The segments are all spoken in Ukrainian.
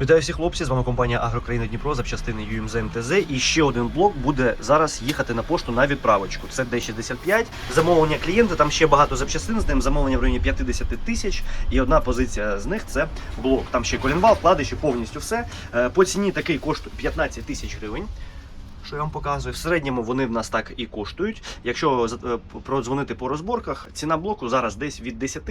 Вітаю всіх хлопці, з вами компанія Агрокраїна Дніпро, запчастини UMZ МТЗ. І ще один блок буде зараз їхати на пошту на відправочку. Це D65. Замовлення клієнта, там ще багато запчастин з ним, замовлення в районі 50 тисяч. І одна позиція з них це блок. Там ще колінвал, вкладиші, повністю все. Е, По ціні такий коштує 15 тисяч гривень. Що я вам показую, в середньому вони в нас так і коштують. Якщо е, продзвонити по розборках, ціна блоку зараз десь від 10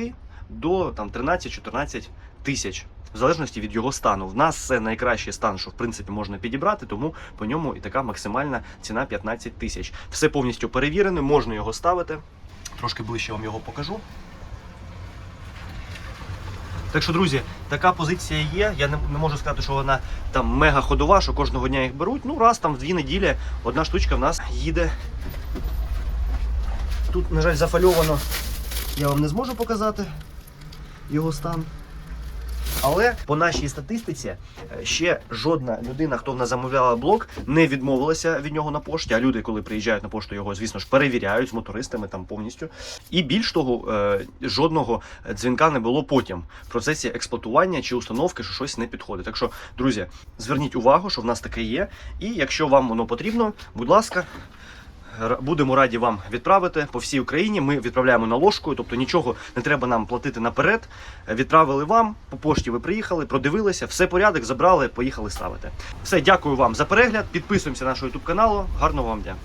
до там 13-14 тисяч. В залежності від його стану. В нас це найкращий стан, що в принципі можна підібрати, тому по ньому і така максимальна ціна 15 тисяч. Все повністю перевірене, можна його ставити. Трошки ближче вам його покажу. Так що, друзі, така позиція є. Я не, не можу сказати, що вона там мега ходова, що кожного дня їх беруть. Ну, раз там в дві неділі одна штучка в нас їде. Тут, на жаль, зафальовано. Я вам не зможу показати його стан. Але по нашій статистиці е, ще жодна людина, хто в нас замовляла блок, не відмовилася від нього на пошті. А люди, коли приїжджають на пошту, його, звісно ж, перевіряють з мотористами там повністю. І більш того, е, жодного дзвінка не було потім в процесі експлуатування чи установки, що щось не підходить. Так що, друзі, зверніть увагу, що в нас таке є. І якщо вам воно потрібно, будь ласка. Будемо раді вам відправити по всій Україні. Ми відправляємо наложкою, тобто нічого не треба нам платити наперед. Відправили вам по пошті. Ви приїхали, продивилися, все порядок, забрали, поїхали ставити. Все, дякую вам за перегляд. Підписуємося на наш YouTube каналу. Гарного вам дня.